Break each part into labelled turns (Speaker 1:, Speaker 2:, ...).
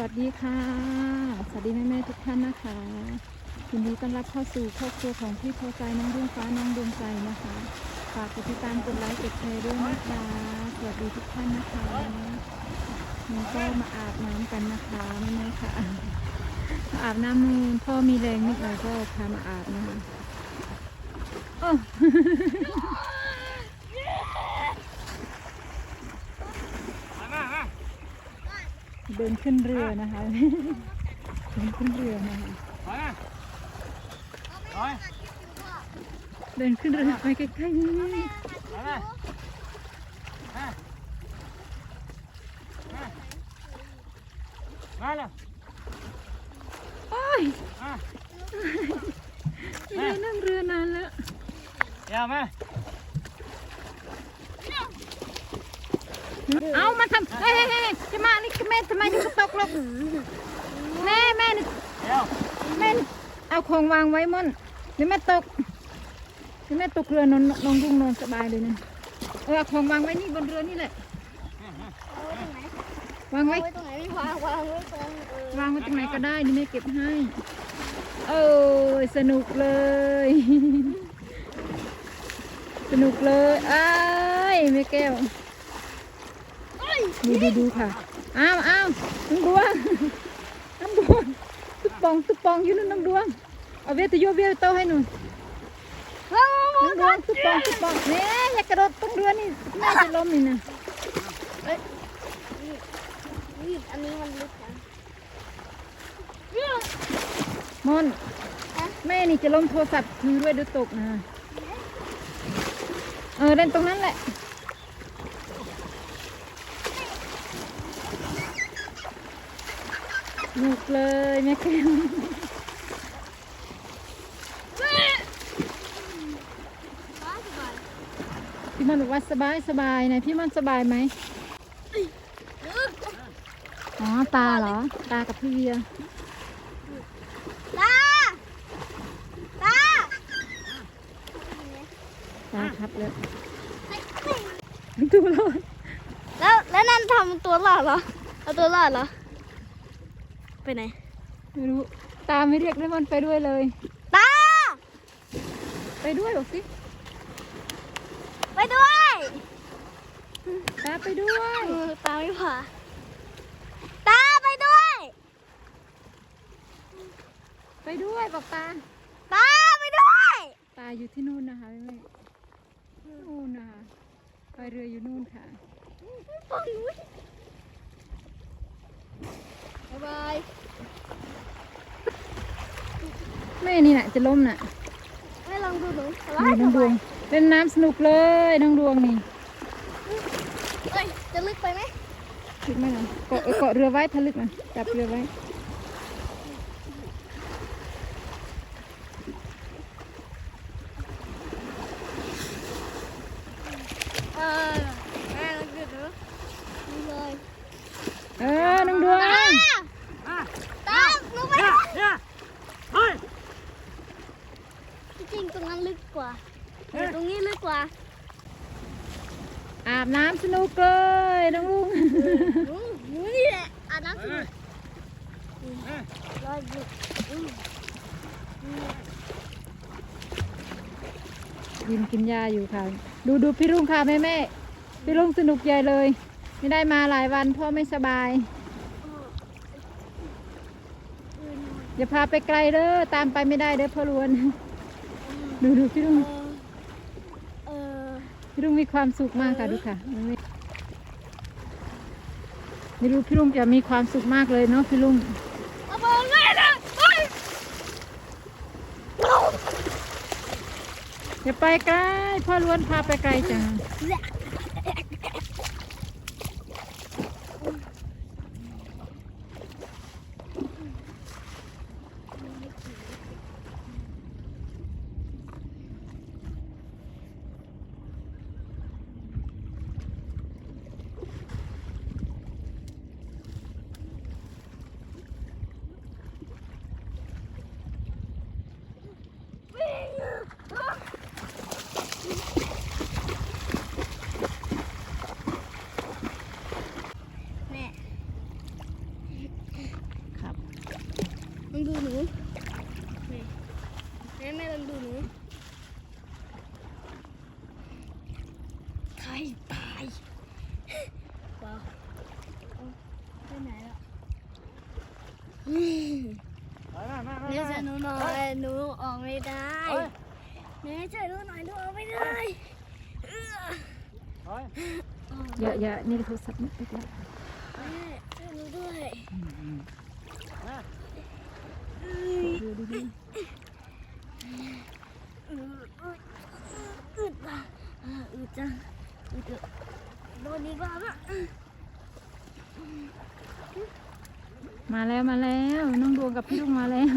Speaker 1: วัสดีค่ะ สวัสดีแม่แม่ๆทุกท่านนะคะยินดีต้อนรับเข้าสู่ครอบครัวของพี่โพใจน้องดวงฟ้าน้องดวงใจนะคะ ฝากกดติดตามกดไลค์กดแชร์ด้วยนะคะสวัสดีทุกท่านนะคะนี่ก็มาอาบน้ำกันนะคะแม่แม่ๆค่ะมาอาบน้ำพ่อมีแรงนิดหน่อยก็พามาอาบนะคะโอ้
Speaker 2: มามามา
Speaker 1: เดินขึ้นเรือนะคะเดินขึ้นเรือนะคะ
Speaker 2: ถอยมาถอย
Speaker 1: เดินขึ้นเรือไปใกล้ๆนี่
Speaker 2: ถอยมามามามาเลย
Speaker 1: โอ้ย
Speaker 2: มา
Speaker 1: ไม่ได้นั่งเรือนานแล้ว
Speaker 2: เดี๋ยวมา
Speaker 1: เอามาทำเฮ้ยเฮ้ยจะมานี่แม่ทำไมถึงตกลงแม่แม่นี่แม่นี่เอาของวางไว้ม่อนเดี๋ยวแม่ตกเดี๋ยวแม่ตกเรือนอนนอนรุ่งนอนสบายเลยนะเออเอาของวางไว้นี่บนเรือนี่แหละวางไว้
Speaker 3: ไว้ตรงไหนไม่วางวางไว้ตรงเออ
Speaker 1: วางไว้ตรงไหนก็ได้นี่แม่เก็บให้โอ้ยสนุกเลย สนุกเลยอ้ยแม่แก้ว ดูดูดูค่ะ อ้าวอ้าวน้องดวงน้องดวงตุ๊บปองตุ๊บปองอยู่นู่นน้องดวง เอาเวทโยเวทโตให้หนูน้องดวงตุ๊บปองตุ๊บปองเนี่ยอยากระโดดตรงเรือนี่แม่จะล้มนี่นะ
Speaker 3: นี่อันนี้มันลึกนะ
Speaker 1: มอนแม่นี่จะล้มโทรศัพท์ถือด้วยดูตกนะ เออเล่นตรงนั้นแหละ สนุกเลยแม่แก้ว
Speaker 3: บ้าสบาย
Speaker 1: พี่มันบอกว่าสบายสบายนะพี่มันสบายไหม
Speaker 3: ลึก
Speaker 1: อ๋อตาเหรอ ตากับพี่เวีย
Speaker 3: ตาตา
Speaker 1: ตาครับแล้วดูเลย
Speaker 3: แล้วแล้วนั่นทำตัวรอดเหรอเอาตัวรอดเหรอ ไปไหน
Speaker 1: ไม่รู้ ตาไม่เรียกได้มันไปด้วยเลย
Speaker 3: ตา
Speaker 1: ไปด้วยบอกสิ
Speaker 3: ไปด้วย
Speaker 1: ตาไปด้วย
Speaker 3: เออตาไม่พาตาไปด้วย
Speaker 1: ไปด้วยบอกตา
Speaker 3: ตาไปด้วย
Speaker 1: ตาอยู่ที่นู่นนะคะแม่นู่นนะคะไปเรืออยู่นู่นค่ะ
Speaker 3: ฝั่งนู้น บ๊ายบาย
Speaker 1: แม่นี่น่ะจะล้มน่ะ
Speaker 3: ไม่ลองดูหนูส
Speaker 1: ดู
Speaker 3: บาย
Speaker 1: น้องดวงเล่นน้ำสนุกเลยน้องดวงนี่
Speaker 3: เอ้ยจะลึกไปไหม
Speaker 1: คิดไหมล่ะเกาะเออเกาะเรือไว้ทะลึกนะจับเรือไว้
Speaker 3: เออแม่ลองดูหนูนี่เลย
Speaker 1: เออน้องดวง
Speaker 3: ตา
Speaker 2: มา
Speaker 3: ตาลงไป
Speaker 2: เนี่ยเนี่ยเฮ้ย
Speaker 3: จริงๆตรงนั้นลึกกว่าแต่ตรงนี้ลึกกว่า
Speaker 1: อาบน้ำสนุกเลย น้องลุง
Speaker 3: หนูหนูนี่แหละอาบน้ำสิ
Speaker 2: เลยมา
Speaker 3: ลอยอยู่อืม
Speaker 1: กินกินยาอยู่ค่ะ ดูดูพี่ลุงค่ะแม่แม่พี่ลุงสนุกใหญ่เลย ไม่ได้มาหลายวันพ่อไม่สบาย อย่าพาไปไกลเด้อตามไปไม่ได้เด้อพ่อรวน ดูดูพี่ลุงพี่ลุงมีความสุขมากค่ะดูค่ะแม่แม่ ไม่รู้พี่ลุงจะมีความสุขมากเลยเนาะพี่ลุง
Speaker 3: อาบอลแม่นะเฮ้ย
Speaker 1: อย่าไปไกลพ่อล้วนพาไปไกลจัง
Speaker 3: องดูหนูนี่แม่ลองดูหนูตายตายว้า
Speaker 2: ไปไหนแล้ว
Speaker 3: แม่ช่วยหนูหน่อยหนูออกไม่ได้แม่ช่วยหนูหน่อยหนูออกไม่ได้เย
Speaker 1: อะๆนี่โทรศัพท์ไม่ติดแล้ว
Speaker 3: แม่ช่วยหนูด้วย อึดอึดอะอึดจังอึดอึดโดนดีกว่าปะ
Speaker 1: มาแล้วมาแล้วน้องดวงกับพี่ลุงมาแล้ว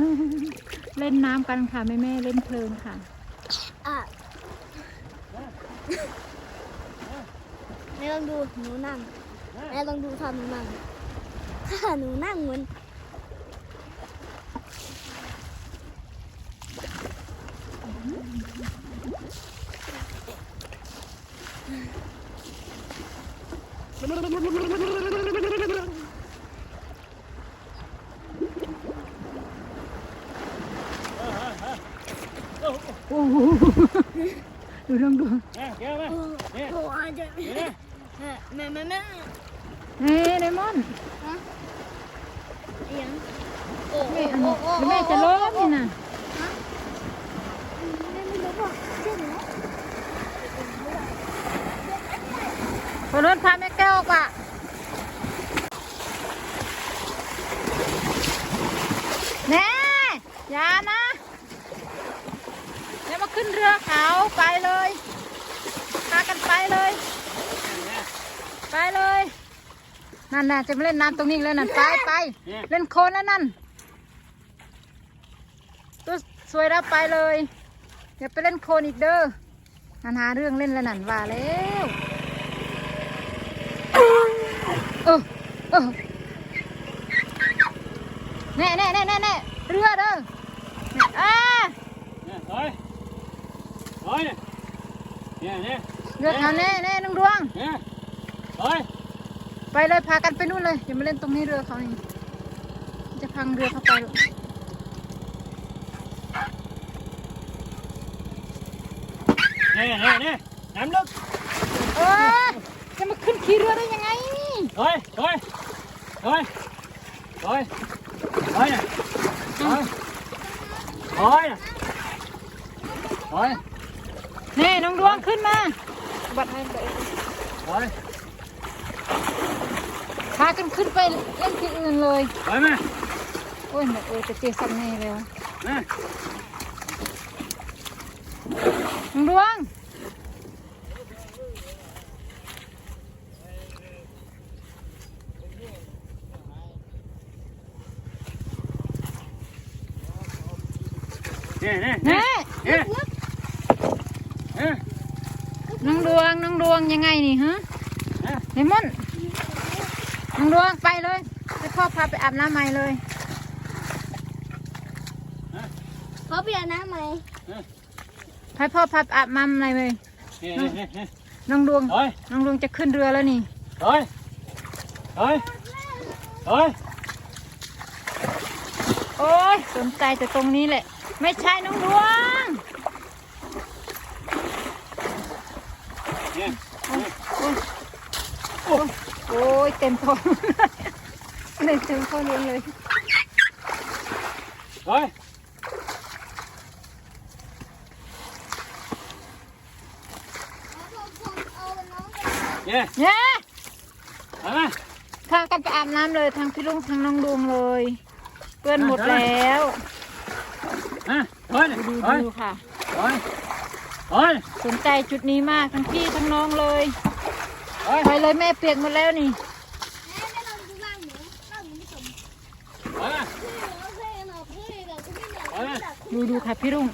Speaker 1: เล่นน้ำกันค่ะแม่แม่เล่นเพลินค่ะ
Speaker 3: แม่ลองดูหนูนั่งแม่ลองดูท่าหนูนั่งถ้าหนูนั่งเหมือน
Speaker 1: โหดูลองดู
Speaker 2: มาแก้วมเนี่
Speaker 3: โอ้อาจจะแม่แม่แม่
Speaker 1: เฮ้ยไดมอนด์
Speaker 3: ยังโอ้
Speaker 1: แม่แม่จะล้มนี่นะคนรถพาแม่แก้วกว่าแน่ยานะ รือเขาไปเลยพากันไปเลย ไปเลย นั่นน่ะจะมาเล่นน้ำตรงนี้อีกแล้วนั่นไปไปเล่นโคลนแล้วนั่นตัวสวยแล้วไปเลยอย่าไปเล่นโคลนอีกเด้อนันหาเรื่องเล่นแล้วนั่นว่าแล้วเออเออแน่แน่แน่แน่แน่เรือเด้อเนี่ยอ่า
Speaker 2: เนี่ยเฮ้ยเฮ้ยเนี่ยเนี่ย
Speaker 1: เรือเขาแน่แน่น้องดวง
Speaker 2: เนี่ยเฮ้ย
Speaker 1: ไปเลยพากันไปนู่นเลยอย่ามาเล่นตรงนี้เรือเขานี่จะพังเรือเขาไปหรอก
Speaker 2: เนี่ยเนี่ยเนี่ยน้ำลึก
Speaker 1: เออจะมาขึ้นขี่เรือได้ยังไง
Speaker 2: เฮ้ยเฮ้ยเฮ้ยเฮ้ยเฮ้ยเฮ้ยเฮ้ยเฮ้ย
Speaker 1: นี่น้องดวงขึ้นมา บัดให้ไป
Speaker 2: เฮ้ย
Speaker 1: พากันขึ้นไปเล่นที่อื่นเลย
Speaker 2: เฮ้ยมา
Speaker 1: โอ้ยแม่เออจะเจอสักแน่แล้ว
Speaker 2: มา
Speaker 1: น้องดวง
Speaker 2: เนี่ยเนี่ย
Speaker 1: นี่
Speaker 2: เนี่ยเนี่ย
Speaker 1: น้องด วงน้องดวงยังไงนี่ฮะ
Speaker 2: เนี่ย
Speaker 1: เลมอนน้องดวงไปเลยให้พ่อพาไปอาบน้ำใหม่เลย
Speaker 3: เขาเปลี่ยนน้ำไหม
Speaker 1: ให้พ่อพาไปอาบน้ำใหม่เลย
Speaker 2: เนี่ยเนี่ยเนี่ย
Speaker 1: น้องดวง
Speaker 2: เฮ้ย
Speaker 1: น้องดวงจะขึ้นเรือแล้วนี่
Speaker 2: เฮ้ยเฮ้ยเฮ้ย
Speaker 1: โอ้ยสนใจแต่ตรงนี้แหละ ไม่ใช่น้องดวง
Speaker 2: เนี่ย
Speaker 1: โอ้ย โอ้ยเต็มท้องเลยเต็มท้องเลี้ยงเลย
Speaker 2: เฮ้ยเนี่ย
Speaker 1: เนี่ย
Speaker 2: เอามา
Speaker 1: พากันไปอาบน้ำเลยทั้งพี่ลุงทั้งน้องดวงเลย เปื้อนหมดแล้ว
Speaker 2: อะเฮ้ย
Speaker 1: ดูดูค่ะ
Speaker 2: เฮ้ยเฮ้ย
Speaker 1: สนใจจุดนี้มากทั้งพี่ทั้งน้องเล
Speaker 2: ย
Speaker 1: ไปเลยแม่เปียกหมดแล้วนี่
Speaker 3: แม่ไม่ลองดูบ้างหนูบ้างหนูไม่สม
Speaker 2: เอามา
Speaker 3: เพื่อนเราเพื่อนเราเพื่อนเราก็ไม่อยาก
Speaker 2: เอามา
Speaker 1: ดูดูค่ะพี่ลุง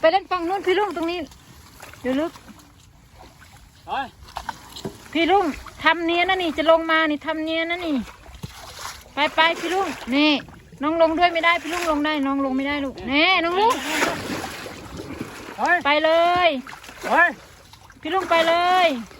Speaker 1: ไปเล่นฝั่งนู้นพี่ลุงตรงนี้ เดี๋ยวลึก
Speaker 2: เฮ้ย
Speaker 1: พี่ลุงทำเนียนนะนี่จะลงมานี่ทำเนียนนะนี่ ไปไปพี่ลุงนี่น้องลงด้วยไม่ได้พี่ลุงลงได้น้องลงไม่ได้ลูกแน่น้องลุง
Speaker 2: เฮ้ย
Speaker 1: ไปเลย
Speaker 2: เฮ้ย
Speaker 1: พี่ลุงไปเลย
Speaker 2: เ